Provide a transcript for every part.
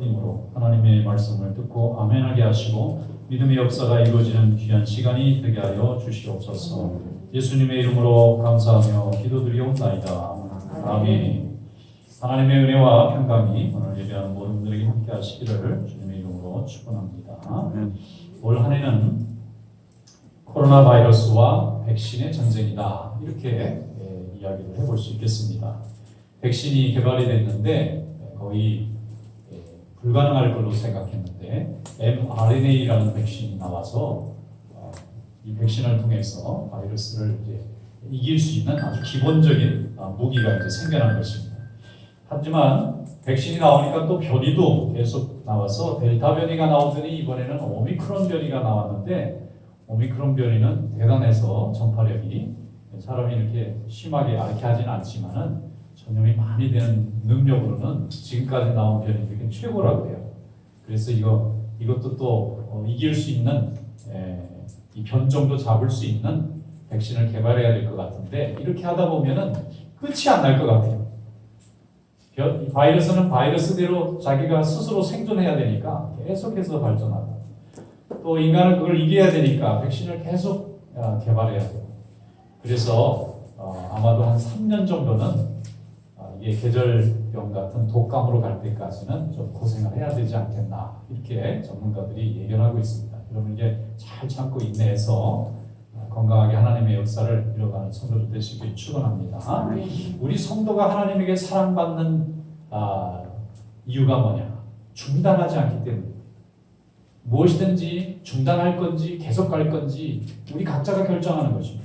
여러분님으로 하나님의 말씀을 듣고 아멘하게 하시고 믿음의 역사가 이루어지는 귀한 시간이 되게 하여 주시옵소서. 예수님의 이름으로 감사하며 기도드리옵나이다. 아멘. 하나님의 은혜와 평강이 오늘 예배하는 모든 분들에게 함께 하시기를 주님의 이름으로 축원합니다. 올 한 해는 코로나 바이러스와 백신의 전쟁이다. 이렇게 예, 이야기를 해볼 수 있겠습니다. 백신이 개발이 됐는데 예, 거의 예, 불가능할 걸로 생각했는데 mRNA라는 백신이 나와서 어, 이 백신을 통해서 바이러스를 이제 이길 수 있는 아주 기본적인 아, 무기가 이제 생겨난 것입니다. 하지만 백신이 나오니까 또 변이도 계속 나와서 델타 변이가 나오더니 이번에는 오미크론 변이가 나왔는데 오미크론 변이는 대단해서 전파력이 사람이 이렇게 심하게 앓게 하진 않지만은 전염이 많이 되는 능력으로는 지금까지 나온 변이 중에 최고라고 해요. 그래서 이거 이것도 또 어, 이길 수 있는 에, 이 변종도 잡을 수 있는 백신을 개발해야 될 것 같은데 이렇게 하다 보면은 끝이 안 날 것 같아요. 변- 이 바이러스는 바이러스대로 자기가 스스로 생존해야 되니까 계속해서 발전하고 또 인간은 그걸 이겨야 되니까 백신을 계속 아, 개발해야 돼요. 그래서 어, 아마도 한 3년 정도는 아, 이게 계절병 같은 독감으로 갈 때까지는 좀 고생을 해야 되지 않겠나 이렇게 전문가들이 예견하고 있습니다. 여러분 이제 잘 참고 인내해서 아, 건강하게 하나님의 역사를 이뤄가는 성도들 되시길 축원합니다. 우리 성도가 하나님에게 사랑받는 아, 이유가 뭐냐? 중단하지 않기 때문에. 무엇이든지 중단할 건지 계속 갈 건지 우리 각자가 결정하는 것입니다.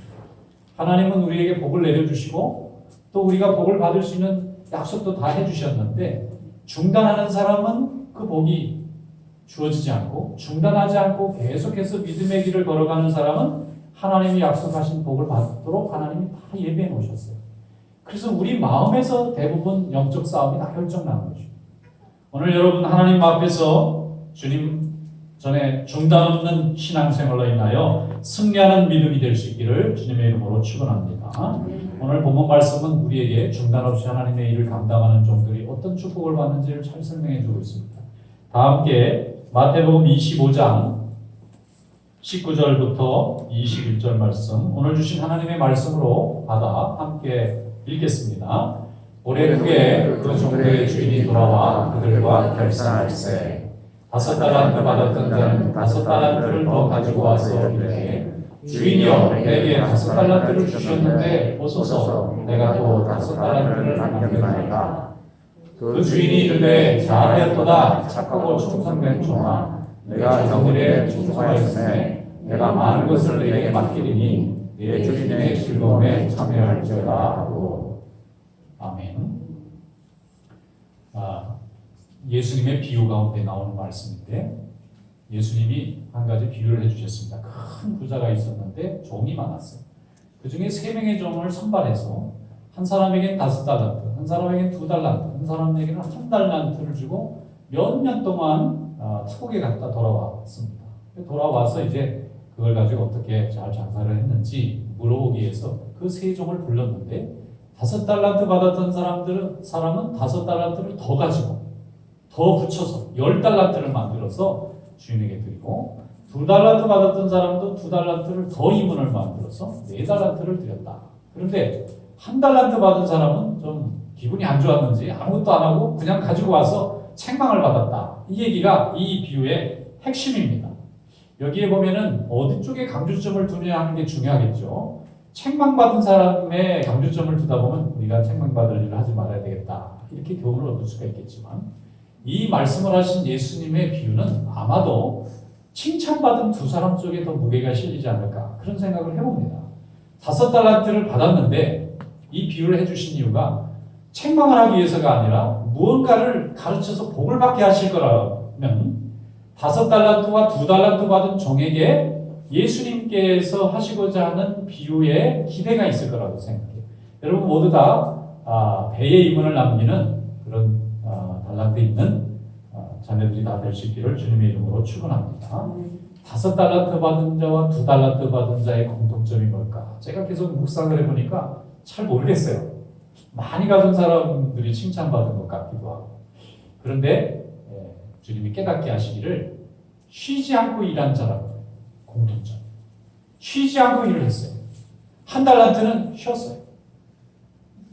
하나님은 우리에게 복을 내려주시고 또 우리가 복을 받을 수 있는 약속도 다 해주셨는데 중단하는 사람은 그 복이 주어지지 않고 중단하지 않고 계속해서 믿음의 길을 걸어가는 사람은 하나님이 약속하신 복을 받도록 하나님이 다 예배해 놓으셨어요. 그래서 우리 마음에서 대부분 영적 싸움이 다 결정나는 거죠. 오늘 여러분 하나님 앞에서 주님 전에 중단 없는 신앙생활로 인하여 승리하는 믿음이 될 수 있기를 주님의 이름으로 축원합니다. 오늘 본문 말씀은 우리에게 중단 없이 하나님의 일을 감당하는 종들이 어떤 축복을 받는지를 잘 설명해 주고 있습니다. 다 함께 마태복음 25장 19절부터 21절 말씀 오늘 주신 하나님의 말씀으로 받아 함께 읽겠습니다. 올해 후에 그 종들의 주인이 돌아와 그들과 결산할세 다섯 달란트 받았던 자는 다섯 달란트를 더 가지고 와서 이르되 주인이여 내게 다섯 달란트를 주셨는데 보소서 내가 또 다섯 달란트를 남겼나이다. 그 주인이 이르되 잘하였도다. 착하고 충성된 종아 내가 정글에 충성하였으매 내가 많은 것을 내게 맡기리니 내 주인의 즐거움에 참여할지어다 하고. 아멘. 아, 예수님의 비유 가운데 나오는 말씀인데 예수님이 한 가지 비유를 해주셨습니다. 큰 부자가 있었는데 종이 많았어요. 그 중에 세 명의 종을 선발해서 한 사람에겐 다섯 달란트, 한 사람에겐 두 달란트, 한 사람에게는 한 달란트를 주고 몇 년 동안 아, 타국에 갔다 돌아왔습니다. 돌아와서 이제 그걸 가지고 어떻게 잘 장사를 했는지 물어보기 위해서 그 세 종을 불렀는데 다섯 달란트 받았던 사람들은 사람은 다섯 달란트를 더 가지고 더 붙여서 열 달란트를 만들어서 주인에게 드리고 두 달란트 받았던 사람도 두 달란트를 더 이문을 만들어서 네 달란트를 드렸다. 그런데 한 달란트 받은 사람은 좀 기분이 안 좋았는지 아무것도 안 하고 그냥 가지고 와서 책망을 받았다. 이 얘기가 이 비유의 핵심입니다. 여기에 보면은 어디 쪽에 강조점을 두냐 하는 게 중요하겠죠. 책망받은 사람의 강조점을 두다 보면 우리가 책망받을 일을 하지 말아야 되겠다. 이렇게 교훈을 얻을 수가 있겠지만 이 말씀을 하신 예수님의 비유는 아마도 칭찬받은 두 사람 쪽에 더 무게가 실리지 않을까 그런 생각을 해봅니다. 다섯 달란트를 받았는데 이 비유를 해주신 이유가 책망을 하기 위해서가 아니라 무언가를 가르쳐서 복을 받게 하실 거라면 다섯 달란트와 두 달란트 받은 종에게 예수님께서 하시고자 하는 비유에 기대가 있을 거라고 생각해요. 여러분 모두 다 아, 배의 이문을 남기는 그런 아, 달란트 있는 아, 자녀들이 다 될 수 있기를 주님의 이름으로 축원합니다. 다섯 달란트 받은 자와 두 달란트 받은 자의 공통점이 뭘까? 제가 계속 묵상을 해보니까 잘 모르겠어요. 많이 가진 사람들이 칭찬받은 것 같기도 하고. 그런데 예, 주님이 깨닫게 하시기를 쉬지 않고 일한 자라고 공통점. 쉬지 않고 일을 했어요. 한 달란트는 쉬었어요.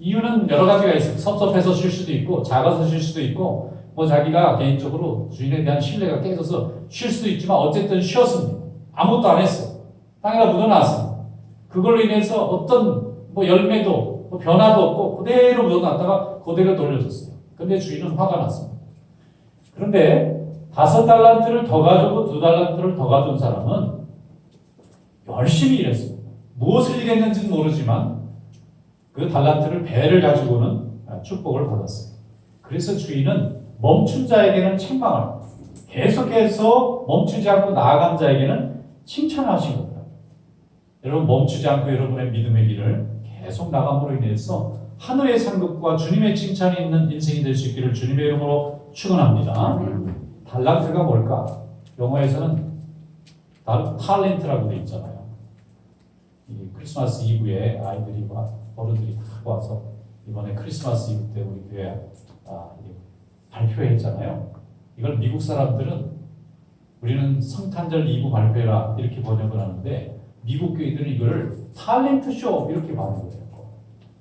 이유는 여러 가지가 있어요. 섭섭해서 쉴 수도 있고, 작아서 쉴 수도 있고, 뭐 자기가 개인적으로 주인에 대한 신뢰가 깨져서 쉴 수도 있지만 어쨌든 쉬었습니다. 아무것도 안 했어. 땅에다 묻어놨습니다. 그걸로 인해서 어떤 뭐 열매도 뭐 변화도 없고 그대로 묻어놨다가 그대로 돌려줬어요. 근데 주인은 화가 났습니다. 그런데 다섯 달란트를 더 가지고 두 달란트를 더 가져온 사람은 열심히 일했습니다. 무엇을 일했는지는 모르지만 그 달란트를 배를 가지고는 축복을 받았어요. 그래서 주인은 멈춘 자에게는 책망을 계속해서 멈추지 않고 나아간 자에게는 칭찬하신 겁니다. 여러분 멈추지 않고 여러분의 믿음의 길을 계속 나감으로 인해서 하늘의 상급과 주님의 칭찬이 있는 인생이 될 수 있기를 주님의 이름으로 축원합니다. 달란트가 뭘까? 영어에서는 달- 탤런트라고 돼 있잖아요. 이 크리스마스 이브에 아이들이 와 어른들이 다 와서 이번에 크리스마스 이브 때 우리 교회 아, 발표했잖아요. 이걸 미국 사람들은 우리는 성탄절 이브 발표라 이렇게 번역을 하는데 미국 교회들은 이거를 탤런트 쇼 이렇게 말하는 거예요.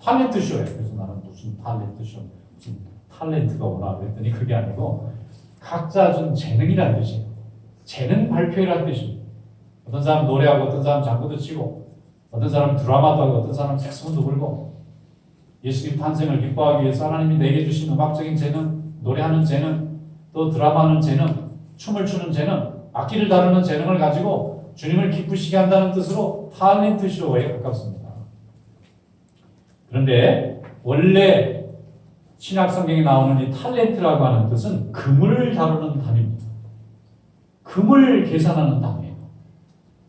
탤런트 쇼예요. 그래서 나는 무슨 탤런트 쇼, 무슨 탤런트가 오나 그랬더니 그게 아니고 각자 준 재능이라는 뜻이에요. 재능 발표라는 뜻입니다. 어떤 사람 노래하고 어떤 사람 장구도 치고 어떤 사람 드라마도 하고 어떤 사람 색소폰도 불고 예수님 탄생을 기뻐하기 위해서 하나님이 내게 주신 음악적인 재능, 노래하는 재능, 또 드라마하는 재능, 춤을 추는 재능, 악기를 다루는 재능을 가지고 주님을 기쁘시게 한다는 뜻으로 탤런트 쇼에 가깝습니다. 그런데 원래 신약 성경에 나오는 이 탤런트라고 하는 뜻은 금을 다루는 단위입니다. 금을 계산하는 단위예요.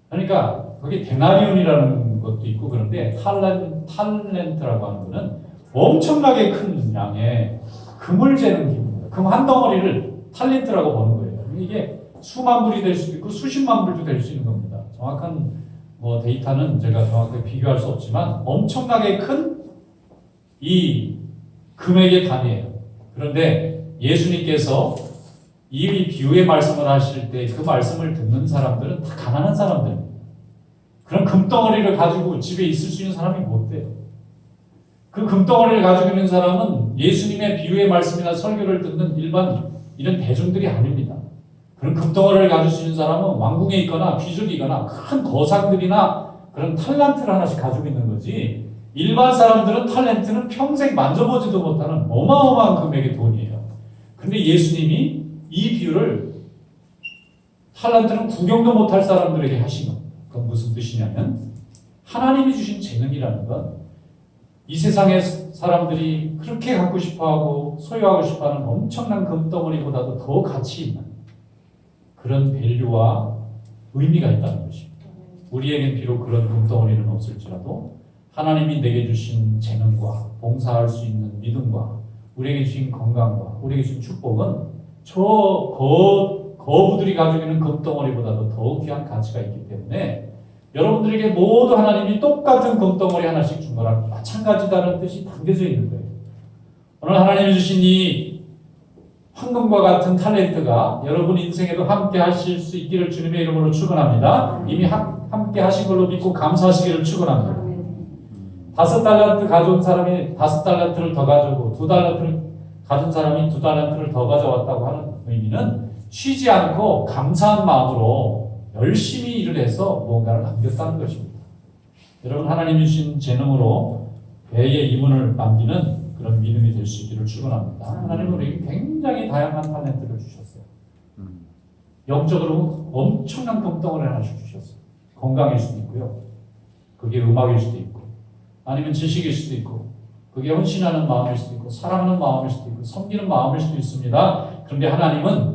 그러니까 거기 데나리온이라는 것도 있고 그런데 탤런, 탤런트라고 하는 거는 엄청나게 큰 양의 금을 재는 기분입니다. 금 한 덩어리를 탤런트라고 보는 거예요. 이게 수만 불이 될 수도 있고 수십만 불도 될 수 있는 겁니다. 정확한 뭐 데이터는 제가 정확하게 비교할 수 없지만 엄청나게 큰 이 금액의 단위예요. 그런데 예수님께서 이 비유의 말씀을 하실 때 그 말씀을 듣는 사람들은 다 가난한 사람들입니다. 그런 금덩어리를 가지고 집에 있을 수 있는 사람이 못 돼요. 그 금덩어리를 가지고 있는 사람은 예수님의 비유의 말씀이나 설교를 듣는 일반 이런 대중들이 아닙니다. 그런 금덩어리를 가질 수 있는 사람은 왕궁에 있거나 귀족이거나 큰 거상들이나 그런 탤런트를 하나씩 가지고 있는 거지. 일반 사람들은 탤런트는 평생 만져보지도 못하는 어마어마한 금액의 돈이에요. 근데 예수님이 이 비유를 탤런트는 구경도 못할 사람들에게 겁니다. 그건 무슨 뜻이냐면 하나님이 주신 재능이라는 건 이 세상의 사람들이 그렇게 갖고 싶어하고 소유하고 싶어하는 엄청난 금덩어리보다도 더 가치 있는 그런 밸류와 의미가 있다는 것입니다. 우리에겐 비록 그런 금덩어리는 없을지라도 하나님이 내게 주신 재능과 봉사할 수 있는 믿음과 우리에게 주신 건강과 우리에게 주신 축복은 저 거, 거부들이 가지고 있는 금덩어리보다도 더 귀한 가치가 있기 때문에 여러분들에게 모두 하나님이 똑같은 금덩어리 하나씩 준 거랑 마찬가지다는 뜻이 담겨져 있는 거예요. 오늘 하나님이 주신 이 황금과 같은 탤런트가 여러분 인생에도 함께 하실 수 있기를 주님의 이름으로 축원합니다. 이미 함, 함께 하신 걸로 믿고 감사하시기를 축원합니다. 다섯 달란트 가져온 사람이 다섯 달란트를 더 가지고 두 달란트를 가진 사람이 두 달란트를 더 가져왔다고 하는 의미는 쉬지 않고 감사한 마음으로 열심히 일을 해서 무언가를 남겼다는 것입니다. 여러분 하나님이 주신 재능으로 배에 이문을 남기는 그런 믿음이 될 수 있기를 축원합니다. 하나님은 우리에게 굉장히 다양한 탤런트를 주셨어요. 영적으로 엄청난 금덩어리 하나씩 주셨어요. 건강일 수도 있고요. 그게 음악일 수도 있고 아니면 지식일 수도 있고 그게 헌신하는 마음일 수도 있고 사랑하는 마음일 수도 있고 섬기는 마음일 수도 있습니다. 그런데 하나님은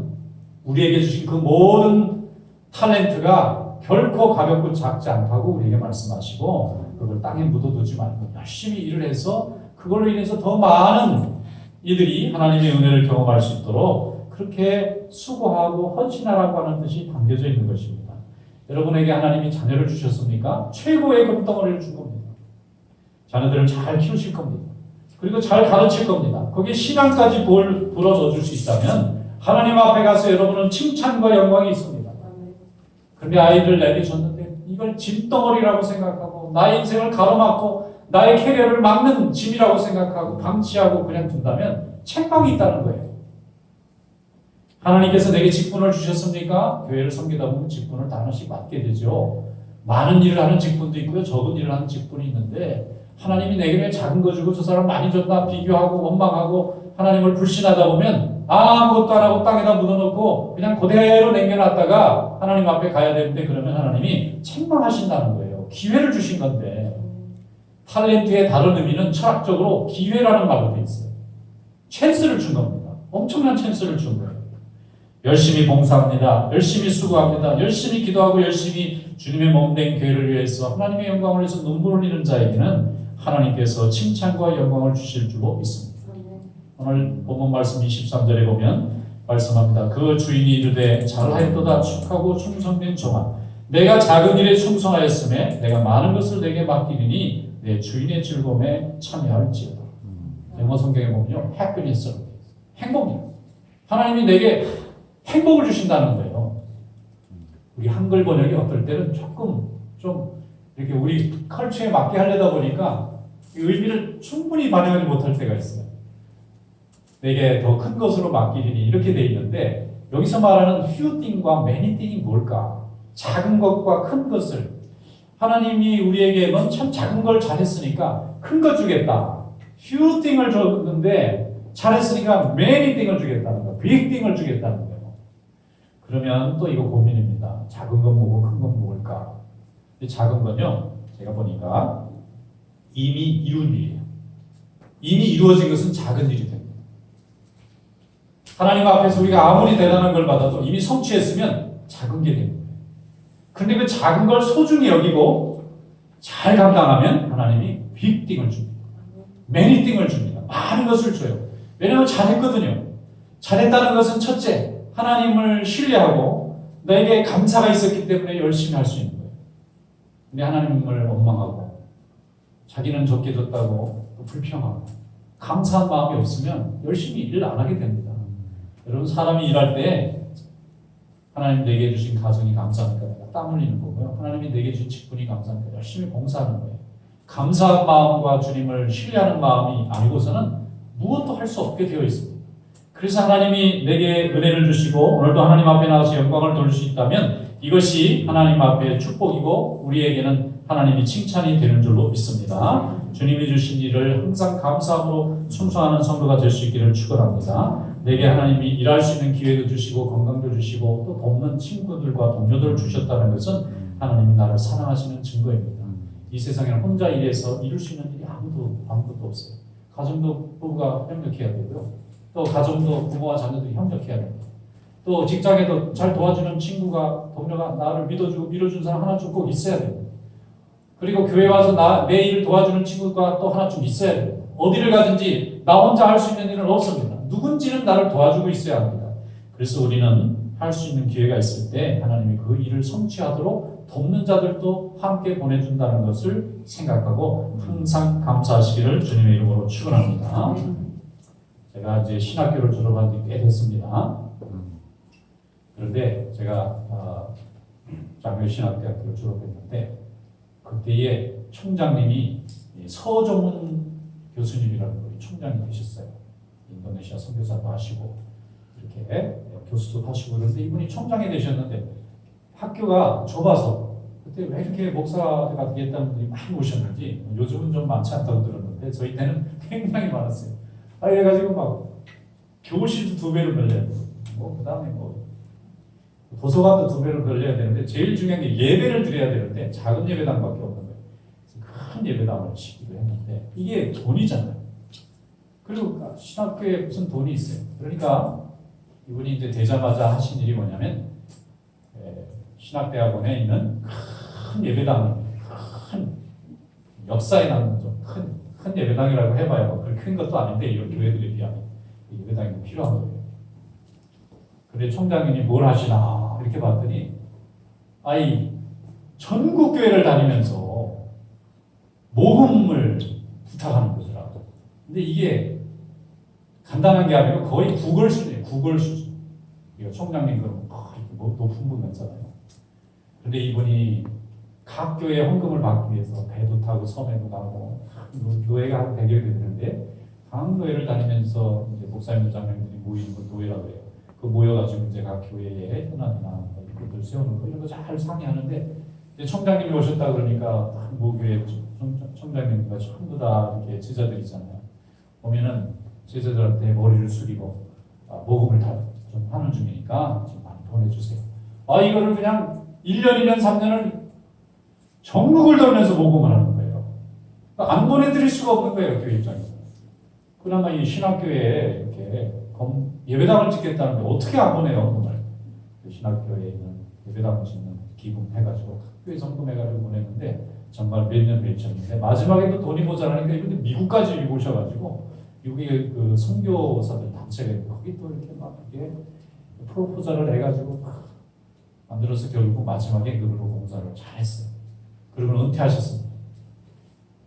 우리에게 주신 그 모든 탤런트가 결코 가볍고 작지 않다고 우리에게 말씀하시고 그걸 땅에 묻어두지 말고 열심히 일을 해서 그걸로 인해서 더 많은 이들이 하나님의 은혜를 경험할 수 있도록 그렇게 수고하고 헌신하라고 하는 뜻이 담겨져 있는 것입니다. 여러분에게 하나님이 자녀를 주셨습니까? 최고의 금덩어리를 준 겁니다. 자녀들을 잘 키우실 겁니다. 그리고 잘 가르칠 겁니다. 거기에 신앙까지 불어 넣어 줄 수 있다면 하나님 앞에 가서 여러분은 칭찬과 영광이 있습니다. 그런데 아이를 내리줬는데 이걸 짐덩어리라고 생각하고 나의 인생을 가로막고 나의 캐리어를 막는 짐이라고 생각하고 방치하고 그냥 둔다면 책망이 있다는 거예요. 하나님께서 내게 직분을 주셨습니까? 교회를 섬기다 보면 직분을 다 하나씩 맡게 되죠. 많은 일을 하는 직분도 있고요. 적은 일을 하는 직분이 있는데 하나님이 내게 왜 작은 거 주고 저 사람 많이 줬나 비교하고 원망하고 하나님을 불신하다 보면 아무것도 안 하고 땅에다 묻어놓고 그냥 그대로 남겨놨다가 하나님 앞에 가야 되는데 그러면 하나님이 책망하신다는 거예요. 기회를 주신 건데 탤런트의 다른 의미는 철학적으로 기회라는 말로 돼 있어요. 찬스를 준 겁니다. 엄청난 찬스를 준 거예요. 열심히 봉사합니다. 열심히 수고합니다. 열심히 기도하고 열심히 주님의 몸된 교회를 위해서 하나님의 영광을 위해서 눈물 흘리는 자에게는 하나님께서 칭찬과 영광을 주실 줄로 믿습니다. 오늘 본문 말씀 23절에 보면 말씀합니다. 그 주인이 이르되 잘하였도다 축하고 충성된 종아 내가 작은 일에 충성하였음에 내가 많은 것을 내게 맡기리니 내 주인의 즐거움에 참여할지어다. 영어 성경에 보면요. happiness 행복이에요. 하나님이 내게 행복을 주신다는 거예요. 우리 한글 번역이 어떨 때는 조금 좀 이렇게 우리 컬처에 맞게 하려다 보니까 이 의미를 충분히 반영하지 못할 때가 있어요. 내게 더 큰 것으로 맡기리니 이렇게 돼 있는데 여기서 말하는 many thing이 뭘까? 작은 것과 큰 것을 하나님이 우리에게 넌참 작은 걸 잘했으니까 큰거 주겠다. thing을 줬는데 잘했으니까 thing을 주겠다는 거, thing을 주겠다는 거예요. 그러면 또 이거 고민입니다. 작은 건 뭐고 큰 건 뭘까? 이 작은 건요, 제가 보니까 이미 이룬 일이에요. 이미 이루어진 것은 작은 일이 됩니다. 하나님 앞에서 우리가 아무리 대단한 걸 받아도 이미 성취했으면 작은 게 됩니다. 근데 그 작은 걸 소중히 여기고 잘 감당하면 하나님이 빅띵을 줍니다. 매니띵을 줍니다. 많은 것을 줘요. 왜냐하면 잘했거든요. 잘했다는 것은 첫째, 하나님을 신뢰하고 나에게 감사가 있었기 때문에 열심히 할 수 있는 거예요. 근데 하나님을 원망하고 자기는 적게 줬다고 또 불평하고 감사한 마음이 없으면 열심히 일을 안 하게 됩니다. 여러분 사람이 일할 때 하나님 내게 주신 가정이 감사하니까 내가 땀 흘리는 거고요. 하나님이 내게 주신 직분이 감사하니까 열심히 봉사하는 거예요. 감사한 마음과 주님을 신뢰하는 마음이 아니고서는 무엇도 할 수 없게 되어 있습니다. 그래서 하나님이 내게 은혜를 주시고 오늘도 하나님 앞에 나와서 영광을 돌릴 수 있다면 이것이 하나님 앞에 축복이고 우리에게는 하나님이 칭찬이 되는 줄로 믿습니다. 주님이 주신 일을 항상 감사함으로 충성하는 성도가 될 수 있기를 축원합니다. 내게 하나님이 일할 수 있는 기회도 주시고 건강도 주시고 또 돕는 친구들과 동료들을 주셨다는 것은 하나님이 나를 사랑하시는 증거입니다. 이 세상에는 혼자 일해서 이룰 수 있는 일이 아무도 아무것도 없어요. 가정도 부부가 협력해야 되고요. 또 가정도 부모와 자녀들이 협력해야 됩니다. 또 직장에도 잘 도와주는 친구가 동료가 나를 믿어주고 밀어준 사람 하나쯤 꼭 있어야 됩니다. 그리고 교회 와서 나, 내 일을 도와주는 친구가 또 하나쯤 있어야 됩니다. 어디를 가든지 나 혼자 할 수 있는 일은 없습니다. 누군지는 나를 도와주고 있어야 합니다. 그래서 우리는 할 수 있는 기회가 있을 때 하나님이 그 일을 성취하도록 돕는 자들도 함께 보내준다는 것을 생각하고 항상 감사하시기를 주님의 이름으로 축원합니다. 제가 이제 신학교를 졸업한 지 꽤 됐습니다. 그런데 제가 어, 장교신학대학교를 졸업했는데 그때의 총장님이 이 서정훈 교수님이라는 분이 총장이 되셨어요. 인도네시아 선교사도 하시고 이렇게 교수도 하시고 그런데 이분이 총장이 되셨는데 학교가 좁아서 그때 왜 이렇게 목사가 되겠다는 분이 많이 오셨는지 요즘은 좀 많지 않다고 들었는데 저희 때는 굉장히 많았어요. 아 이래가지고 막 교실도 두 배로 늘려야 되고 뭐 그다음에 뭐 도서관도 두 배로 늘려야 되는데 제일 중요한 게 예배를 드려야 되는데 작은 예배당밖에 없는 거예요. 그래서 큰 예배당을 짓기로 했는데 이게 돈이잖아요. 그리고 신학교에 무슨 돈이 있어요. 그러니까 이분이 이제 되자마자 하신 일이 뭐냐면 에, 신학대학원에 있는 큰 예배당을 큰 역사에 남는 좀큰 큰 예배당이라고 해봐요. 그렇게 큰 것도 아닌데 이런 교회들에 비하면 이 예배당이 뭐 필요한 거예요. 근데 총장님이 뭘 하시나 이렇게 봤더니 아이 전국 교회를 다니면서 모금을 부탁하는 거더라고. 근데 이게 간단한 게 아니고 거의 구걸 수준이에요. 구걸 수준. 이거 총장님 그럼 뭐 높은 분 같잖아요. 근데 이분이 각 교회 헌금을 받기 위해서 배도 타고 섬에도 가고 노- 노예가 한 100여 개 되는데 각 노예를 다니면서 이제 목사님들 장로님들이 모이는 걸 노예라고 해요. 그 모여가지고 이제 각 교회에 현안이나 그들 세우는 거 이런 거 잘 상의하는데 이제 총장님이 오셨다 그러니까 딱 모교회 총- 총장님과 전부 다 이렇게 제자들이잖아요. 보면은 제자들한테 머리를 숙이고 아, 모금을 다 좀 하는 중이니까 좀 많이 보내주세요. 아 이거를 그냥 1년, 2년, 3년을 전국을 돌면서 모금을 하는 거예요. 그러니까 안 보내드릴 수가 없는 거예요, 교회 입장에서. 그나마 이 신학교에 이렇게 검- 예배당을 짓겠다는데 어떻게 안 보내요, 정말. 그 신학교에 있는 예배당을 짓는 기금 해가지고 학교에 성금해가지고 보냈는데 정말 몇 년 몇천인데 마지막에도 돈이 모자라니까 이분들 미국까지 오셔가지고 미국의 그 선교사들 단체가 있고 거기 또 이렇게 막 이게 프로포절을 해가지고 막 만들어서 결국 마지막에 그걸로 공사를 잘했어요. 그리고 은퇴하셨습니다.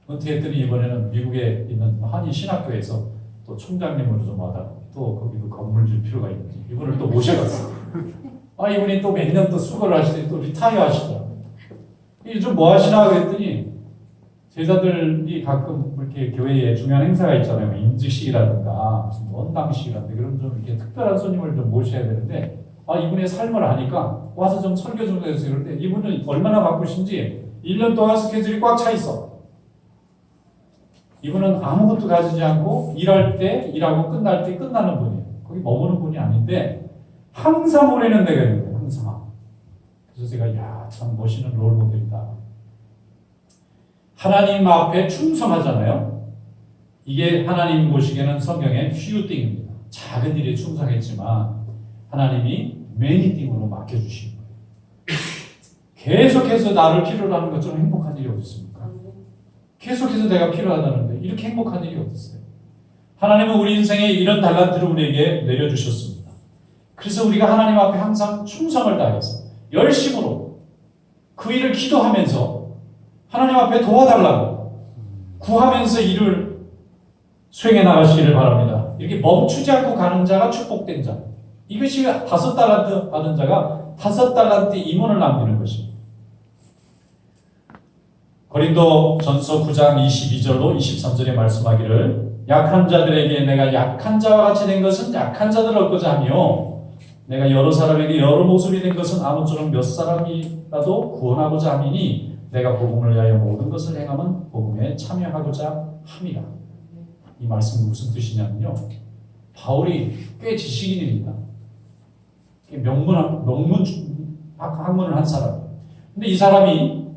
은퇴했더니 이번에는 미국에 있는 한인 신학교에서 또 총장님으로 좀 하다가 또 거기도 건물 줄 필요가 있는지 이분을 또 모셔갔어요. 아 이분이 또 몇 년 또 수고를 하시더니 또 리타이어 하시더라고요. 이게 좀뭐 하시나 그랬더니 제자들이 가끔 이렇게 교회에 중요한 행사가 있잖아요. 뭐 임직식이라든가 무슨 원당식이라든가 그런 좀 이렇게 특별한 손님을 좀 모셔야 되는데 아 이분의 삶을 아니까 와서 좀 설교 좀 해주세요. 그런데 이분은 얼마나 바쁘신지 1년 동안 스케줄이 꽉 차 있어. 이분은 아무것도 가지지 않고 일할 때 일하고 끝날 때 끝나는 분이에요. 거기 머무는 분이 아닌데 항상 보내는 데가 있는 거예요. 항상. 그래서 제가 야 참 멋있는 롤 모델이다. 하나님 앞에 충성하잖아요. 이게 하나님 보시기에는 성경의 휴띵입니다. 작은 일에 충성했지만 하나님이 매니띵으로 맡겨주신 거예요. 계속해서 나를 필요로 하는 것처럼 행복한 일이 어디 있습니까? 계속해서 내가 필요하다는데 이렇게 행복한 일이 어디 있어요? 하나님은 우리 인생에 이런 달란트를 우리에게 내려주셨습니다. 그래서 우리가 하나님 앞에 항상 충성을 다해서 열심으로 그 일을 기도하면서 하나님 앞에 도와달라고 구하면서 일을 수행해 나가시기를 바랍니다. 이렇게 멈추지 않고 가는 자가 축복된 자. 이것이 다섯 달란트 받은 자가 다섯 달란트 임원을 남기는 것입니다. 고린도 전서 9장 22절로 23절에 말씀하기를 약한 자들에게 내가 약한 자와 같이 된 것은 약한 자들을 얻고자 하며 내가 여러 사람에게 여러 모습이 된 것은 아무쪼록 몇 사람이라도 구원하고자 함이니 내가 복음을 위하여 모든 것을 행함은 복음에 참여하고자 함이라. 이 말씀이 무슨 뜻이냐면요. 바울이 꽤 지식인입니다. 명문, 명문 학- 학문을 한 사람. 근데 이 사람이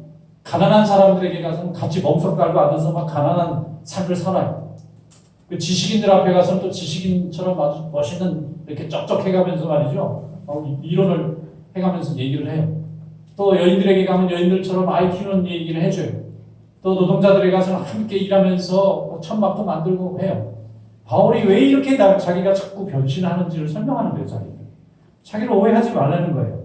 가난한 사람들에게 가서 같이 멍석 깔고 앉아서 막 가난한 삶을 살아요. 그 지식인들 앞에 가서는 또 지식인처럼 멋있는 이렇게 쩍쩍 해가면서 말이죠. 어, 이론을 해가면서 얘기를 해요. 또 여인들에게 가면 여인들처럼 아이 키우는 얘기를 해줘요. 또 노동자들에게 가서는 함께 일하면서 천막도 만들고 해요. 바울이 왜 이렇게 나, 자기가 자꾸 변신하는지를 설명하는 거예요, 자기는. 자기를 오해하지 말라는 거예요.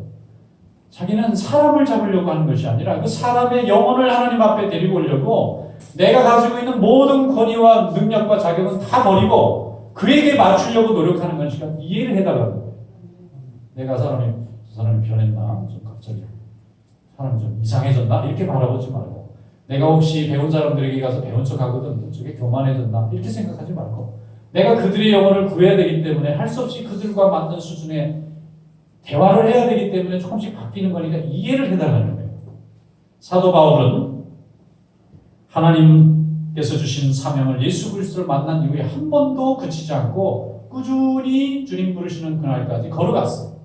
자기는 사람을 잡으려고 하는 것이 아니라 그 사람의 영혼을 하나님 앞에 데리고 오려고 내가 가지고 있는 모든 권위와 능력과 자격은 다 버리고 그에게 맞추려고 노력하는 것이니까 이해를 해달라는. 내가 사람이 저 사람이 변했나 좀 갑자기 사람이 좀 이상해졌나 이렇게 바라보지 말고 내가 혹시 배운 사람들에게 가서 배운 척 하거든 저게 교만해졌나 이렇게 생각하지 말고 내가 그들의 영혼을 구해야 되기 때문에 할 수 없이 그들과 맞는 수준의 대화를 해야 되기 때문에 조금씩 바뀌는 거니까 이해를 해달라는 거예요. 사도 바울은 하나님께서 주신 사명을 예수 그리스도를 만난 이후에 한 번도 그치지 않고 꾸준히 주님 부르시는 그날까지 걸어갔어요.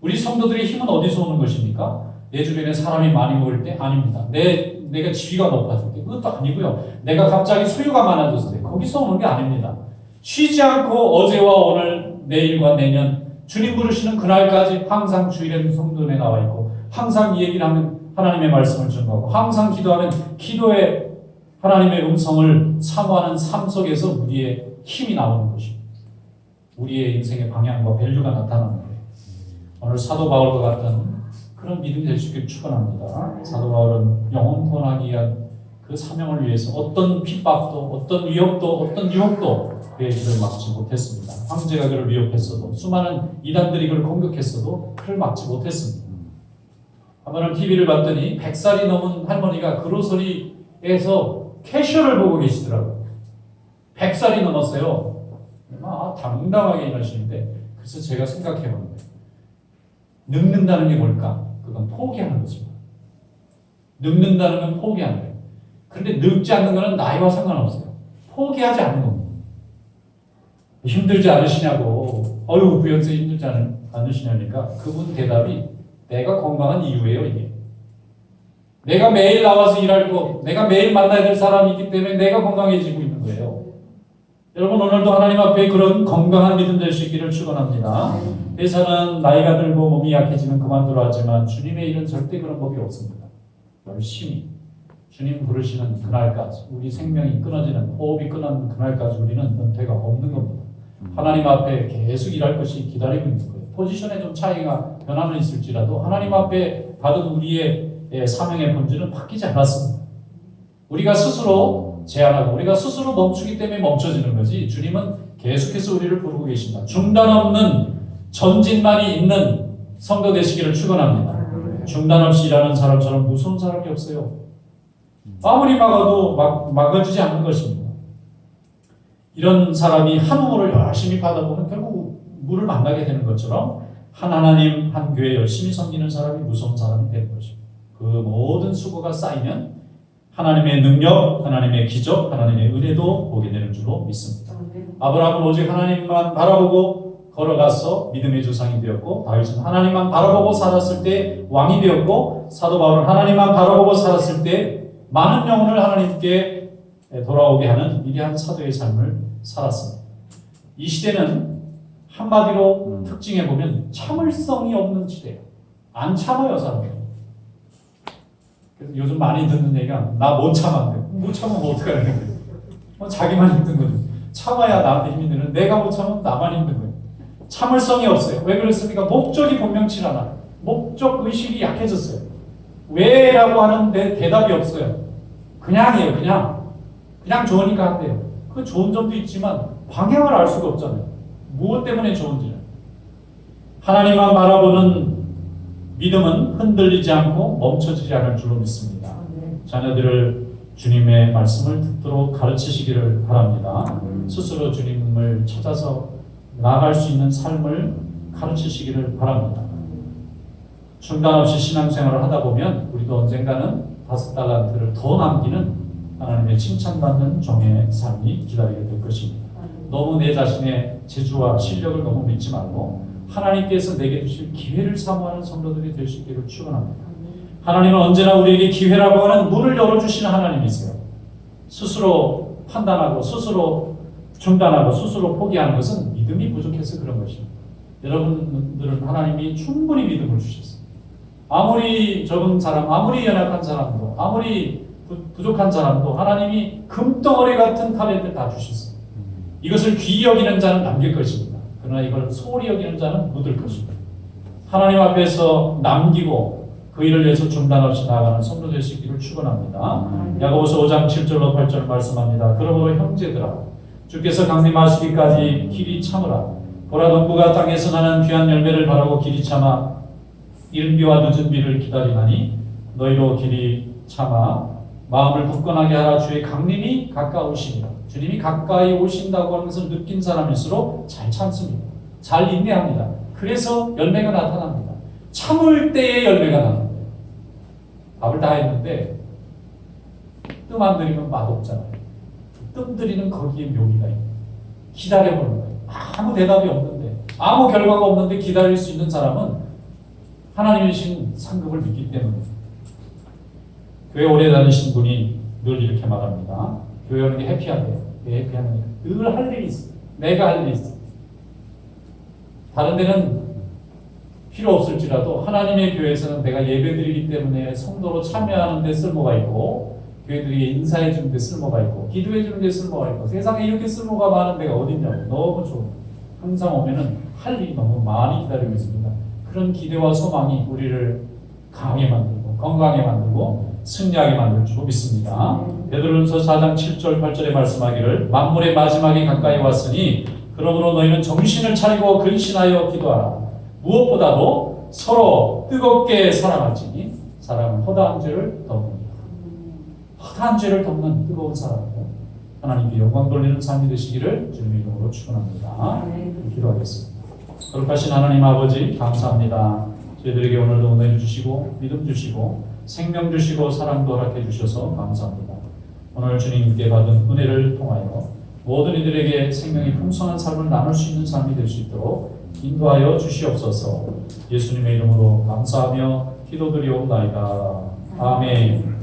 우리 성도들의 힘은 어디서 오는 것입니까? 내 주변에 사람이 많이 모일 때 아닙니다. 내 내가 지위가 높아질 때 그것도 아니고요. 내가 갑자기 소유가 많아졌을 때 거기서 오는 게 아닙니다. 쉬지 않고 어제와 오늘 내일과 내년 주님 부르시는 그날까지 항상 주일에는 성전에 나와 있고 항상 이 얘기를 하면 하나님의 말씀을 전하고 항상 기도하면 기도에 하나님의 음성을 사모하는 삶 속에서 우리의 힘이 나오는 것입니다. 우리의 인생의 방향과 밸류가 나타나는 거예요. 오늘 사도 바울과 같은 그런 믿음이 될 수 있기를 축원합니다. 사도 바울은 영혼 구원하기 위한 그 사명을 위해서 어떤 핍박도 어떤 위협도 어떤 유혹도 그의 길을 막지 못했습니다. 황제가 그를 위협했어도 수많은 이단들이 그를 공격했어도 그를 막지 못했습니다. 한 번은 TV를 봤더니 100살이 넘은 할머니가 그로서리에서 캐셔를 보고 계시더라고요. 100살이 넘었어요. 아, 당당하게 일하시는데 그래서 제가 생각해 보는데 늙는다는 게 뭘까? 그건 포기하는 것입니다. 늙는다는 건 포기하는 거예요. 그런데 늙지 않는 것은 나이와 상관없어요. 포기하지 않는 겁니다. 힘들지 않으시냐고, 어휴, 부연세 힘들지 않, 않으시냐니까 그분 대답이 내가 건강한 이유예요, 이게. 내가 매일 나와서 일할 거, 내가 매일 만나야 될 사람이기 때문에 내가 건강해지고. 여러분, 오늘도 하나님 앞에 그런 건강한 믿음 될 수 있기를 축원합니다. 회사는 나이가 들고 몸이 약해지면 그만두라 하지만 주님의 일은 절대 그런 법이 없습니다. 열심히 주님 부르시는 그날까지 우리 생명이 끊어지는 호흡이 끊어지는 그날까지 우리는 은퇴가 없는 겁니다. 하나님 앞에 계속 일할 것이 기다리고 있는 거예요. 포지션에 좀 차이가 변화는 있을지라도 하나님 앞에 받은 우리의 예, 사명의 본질은 바뀌지 않았습니다. 우리가 스스로 제한하고 우리가 스스로 멈추기 때문에 멈춰지는 거지 주님은 계속해서 우리를 부르고 계십니다. 중단 없는 전진만이 있는 성도 되시기를 축원합니다. 중단 없이 일하는 사람처럼 무서운 사람이 없어요. 아무리 막아도 막, 막아지지 않는 것입니다. 이런 사람이 한 우물을 열심히 파다 보면 결국 물을 만나게 되는 것처럼 한 하나님, 한 교회 열심히 섬기는 사람이 무서운 사람이 되는 것입니다. 그 모든 수고가 쌓이면 하나님의 능력, 하나님의 기적, 하나님의 은혜도 보게 되는 줄로 믿습니다. 아브라함은 오직 하나님만 바라보고 걸어가서 믿음의 조상이 되었고 다윗은 하나님만 바라보고 살았을 때 왕이 되었고 사도 바울은 하나님만 바라보고 살았을 때 많은 영혼을 하나님께 돌아오게 하는 위대한 사도의 삶을 살았습니다. 이 시대는 한마디로 특징해 보면 참을성이 없는 시대예요. 안 참아요 사람들이. 그래서 요즘 많이 듣는 얘기가 나 못 참았대. 못 참으면 어떡하는 거예요? 뭐 자기만 힘든 거죠. 참아야 나한테 힘이 드는 내가 못 참으면 나만 힘든 거예요. 참을성이 없어요. 왜 그렇습니까? 목적이 분명치 않아. 목적 의식이 약해졌어요. 왜라고 하는데 대답이 없어요. 그냥이에요, 그냥. 그냥 좋으니까 한대요. 그 좋은 점도 있지만 방향을 알 수가 없잖아요. 무엇 때문에 좋은지는. 하나님만 바라보는 믿음은 흔들리지 않고 멈춰지지 않을 줄로 믿습니다. 자녀들을 주님의 말씀을 듣도록 가르치시기를 바랍니다. 스스로 주님을 찾아서 나아갈 수 있는 삶을 가르치시기를 바랍니다. 중단 없이 신앙생활을 하다 보면 우리도 언젠가는 다섯 달란트를 더 남기는 하나님의 칭찬받는 종의 삶이 기다리게 될 것입니다. 너무 내 자신의 재주와 실력을 너무 믿지 말고 하나님께서 내게 주실 기회를 사모하는 성도들이 될 수 있기를 축원합니다. 하나님은 언제나 우리에게 기회라고 하는 문을 열어주시는 하나님이세요. 스스로 판단하고 스스로 중단하고 스스로 포기하는 것은 믿음이 부족해서 그런 것입니다. 여러분들은 하나님이 충분히 믿음을 주셨어요. 아무리 적은 사람, 아무리 연약한 사람도, 아무리 부, 부족한 사람도 하나님이 금덩어리 같은 타len트 다 주셨어요. 이것을 귀히 여기는 자는 남길 것입니다. 그러나 이걸 소홀히 여기는 자는 묻을 것입니다. 하나님 앞에서 남기고 그 일을 위해서 중단 없이 나아가는 성도 될 수 있기를 축원합니다. 야고보서 5장 7절로 8절 말씀합니다. 그러므로 형제들아 주께서 강림하시기까지 길이 참으라. 보라 농부가 땅에서 나는 귀한 열매를 바라고 길이 참아 이른 비와 늦은 비를 기다리나니 너희로 길이 참아 마음을 굳건하게 하라 주의 강림이 가까우시니라. 주님이 가까이 오신다고 하는 것을 느낀 사람일수록 잘 참습니다. 잘 인내합니다. 그래서 열매가 나타납니다. 참을 때의 열매가 나는 거예요. 밥을 다 했는데 뜸 안 들이면 맛없잖아요. 뜸 들이는 거기에 묘미가 있는 기다려보는 거예요. 아무 대답이 없는데 아무 결과가 없는데 기다릴 수 있는 사람은 하나님의 신 상급을 믿기 때문입니다. 교회 오래 다니신 분이 늘 이렇게 말합니다. 교회 오는 게 해피하대요. 왜 해피하느냐? 늘할 일이 있어. 내가 할 일이 있어. 다른 데는 필요 없을지라도 하나님의 교회에서는 내가 예배드리기 때문에 성도로 참여하는 데 쓸모가 있고 교회들이 인사해 주는 데 쓸모가 있고 기도해 주는 데 쓸모가 있고 세상에 이렇게 쓸모가 많은 데가 어딨냐고 너무 좋은 항상 오면은 할 일이 너무 많이 기다리고 있습니다. 그런 기대와 소망이 우리를 강하게 만들고 건강하게 만들고 승리하게 만들 줄 믿습니다. 베드로전서 4장 7절 8절에 말씀하기를 만물의 마지막이 가까이 왔으니 그러므로 너희는 정신을 차리고 근신하여 기도하라. 무엇보다도 서로 뜨겁게 사랑할지니 사랑은 허다한 죄를 덮는다. 허다한 죄를 덮는 뜨거운 사랑으로 하나님께 영광 돌리는 삶이 되시기를 주님의 이름으로 축원합니다. 기도하겠습니다. 거룩하신 하나님 아버지 감사합니다. 저희들에게 오늘도 은혜 주시고 믿음 주시고 생명 주시고 사랑도 허락해 주셔서 감사합니다. 오늘 주님께 받은 은혜를 통하여 모든 이들에게 생명이 풍성한 삶을 나눌 수 있는 삶이 될 수 있도록 인도하여 주시옵소서. 예수님의 이름으로 감사하며 기도드리옵나이다. 아멘.